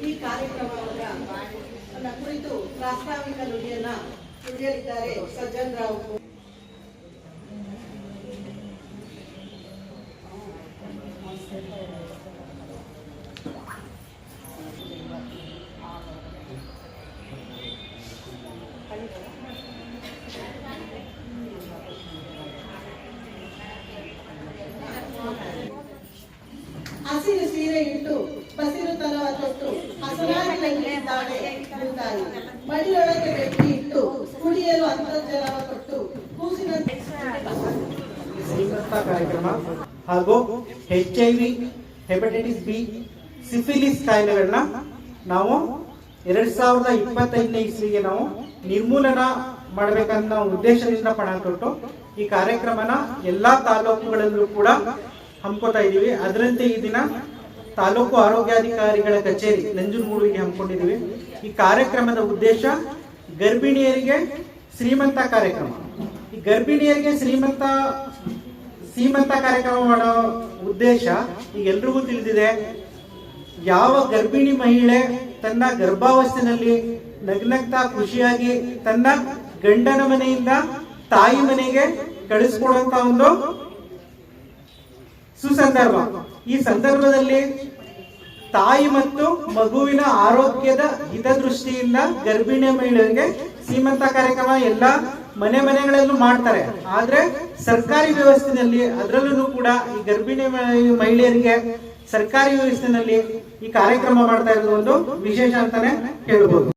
ಈ ಕಾರ್ಯಕ್ರಮವನ್ನ ನನ್ನ ಕುರಿತು ಪ್ರಾಸ್ತಾವಿಕ ನುಡಿಯನ್ನ ನುಡಿಯಲಿದ್ದಾರೆ ಸಜ್ಜನ್ ರಾವ್ ಹಸಿರು ಸೀರೆ ಇಟ್ಟು ಬಸಿರು ತನವ ತೊಟ್ಟು, ಹಸನಾಗಿ ನಗಿದ್ದಾಳೆ ಭೂತಾಯಿ ಮಡಿಯೊಳಗೆ ಬೆಟ್ಟಿ ಇಟ್ಟು, ಕುಡಿಯಲು ಅಂತರ್ಜಲವ ಕೊಟ್ಟು, ಕೂಸಿನ ಕಾರ್ಯಕ್ರಮ. ಹಾಗೂ H I V hepatitis B syphilis ಕಾಯಿಲೆಗಳನ್ನ ನಾವು ಎರಡ್ ಸಾವಿರದ ಇಪ್ಪತ್ತೈದನೇ ಇಸ್ವಿಗೆ ನಾವು ನಿರ್ಮೂಲನ ಮಾಡಬೇಕಂತ ಉದ್ದೇಶದಿಂದ ಪಣ ತೊಟ್ಟು ಈ ಕಾರ್ಯಕ್ರಮನ ಎಲ್ಲಾ ತಾಲೂಕುಗಳಲ್ಲೂ ಕೂಡ ಹಮ್ಕೋತಾ ಇದ್ದೀವಿ. ಅದರಂತೆ ಈ ದಿನ ತಾಲೂಕು ಆರೋಗ್ಯಾಧಿಕಾರಿಗಳ ಕಚೇರಿ ನಂಜನಗೂಡಿಗೆ ಹಮ್ಮಿಕೊಂಡಿದ್ದೀವಿ. ಈ ಕಾರ್ಯಕ್ರಮದ ಉದ್ದೇಶ ಗರ್ಭಿಣಿಯರಿಗೆ ಶ್ರೀಮಂತ ಕಾರ್ಯಕ್ರಮ. ಈ ಗರ್ಭಿಣಿಯರಿಗೆ ಶ್ರೀಮಂತ ಶ್ರೀಮಂತ ಕಾರ್ಯಕ್ರಮ ಮಾಡೋ ಉದ್ದೇಶ ಈಗ ಎಲ್ರಿಗೂ ತಿಳಿದಿದೆ. ಯಾವ ಗರ್ಭಿಣಿ ಮಹಿಳೆ ತನ್ನ ಗರ್ಭಾವಸ್ಥೆಯಲ್ಲಿ ನಗ್ನಗ್ತಾ ಖುಷಿಯಾಗಿ ತನ್ನ ಗಂಡನ ಮನೆಯಿಂದ ತಾಯಿ ಮನೆಗೆ ಕಳಿಸ್ಕೊಡುವಂತ ಒಂದು ಸುಸಂದರ್ಭ. ಈ ಸಂದರ್ಭದಲ್ಲಿ ತಾಯಿ ಮತ್ತು ಮಗುವಿನ ಆರೋಗ್ಯದ ಹಿತದೃಷ್ಟಿಯಿಂದ ಗರ್ಭಿಣಿ ಮಹಿಳೆಯರಿಗೆ ಸೀಮಂತ ಕಾರ್ಯಕ್ರಮ ಎಲ್ಲ ಮನೆ ಮನೆಗಳಲ್ಲೂ ಮಾಡ್ತಾರೆ. ಆದ್ರೆ ಸರ್ಕಾರಿ ವ್ಯವಸ್ಥೆಯಲ್ಲಿ ಅದರಲ್ಲೂ ಕೂಡ ಈ ಗರ್ಭಿಣಿ ಮಹಿಳೆಯರಿಗೆ ಸರ್ಕಾರಿ ವ್ಯವಸ್ಥೆಯಲ್ಲಿ ಈ ಕಾರ್ಯಕ್ರಮ ಮಾಡ್ತಾ ಇರೋದು ಒಂದು ವಿಶೇಷ ಅಂತಾನೆ ಹೇಳ್ಬೋದು.